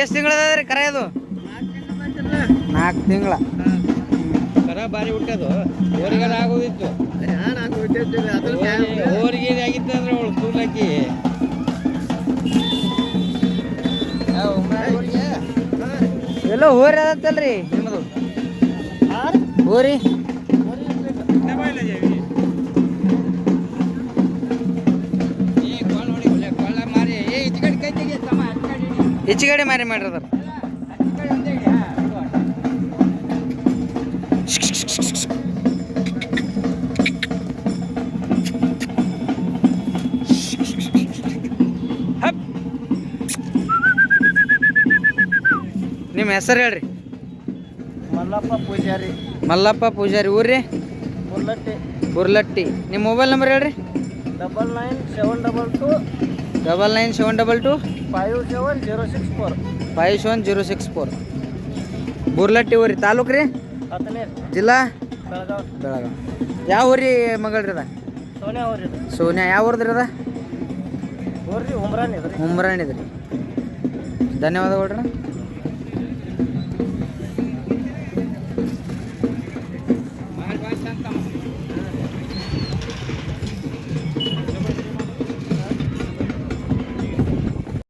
ಎಷ್ಟು ತಿಂಗಳದ ರೀ ಕರ ಅದು? ನಾಲ್ಕು ತಿಂಗಳ. ಕರ ಬಾರಿ ಹುಟ್ಟದು. ಊರಿಗೆಲ್ಲ ಆಗೋದಿತ್ತು. ಊರಿಗೆ ಆಗಿತ್ತು ಅಂದ್ರೆ ಅವಳು ತೂಲಕ್ಕಿ ಎಲ್ಲೋ ಹೋರಿ ಅದತ್ತಲ್ರಿ ನಿಮ್ಮದು ಹೋರಿ. ಕಡೆ ಹೆಚ್ಚುಗಡೆ ಮಾರಿ. ಹಪ್. ನಿಮ್ಮ ಹೆಸರು ಹೇಳ್ರಿ. ಮಲ್ಲಪ್ಪ ಪೂಜಾರಿ. ಮಲ್ಲಪ್ಪ ಪೂಜಾರಿ. ಊರ್ರಿ? ಬುರ್ಲಟ್ಟಿ ಉರ್ಲಟ್ಟಿ ನಿಮ್ಮ ಮೊಬೈಲ್ ನಂಬರ್ ಹೇಳ್ರಿ. Double nine seven double two double nine seven double two five seven zero six four five seven zero six four Burlatti ಊರಿ ತಾಲೂಕು ರೀ? ಜಿಲ್ಲಾ? ಬೆಳಗಾವ್. ಯಾವ ಊರಿ ಮಗಳ್ರಿ ಅದ? ಸೋನಿಯಾ ಯಾವ ಊರ್ದ್ರಿ ಅದ? ಉಮ್ರಾನ್ ಇದ್ರಿ. ಧನ್ಯವಾದಗಳ್ರಿ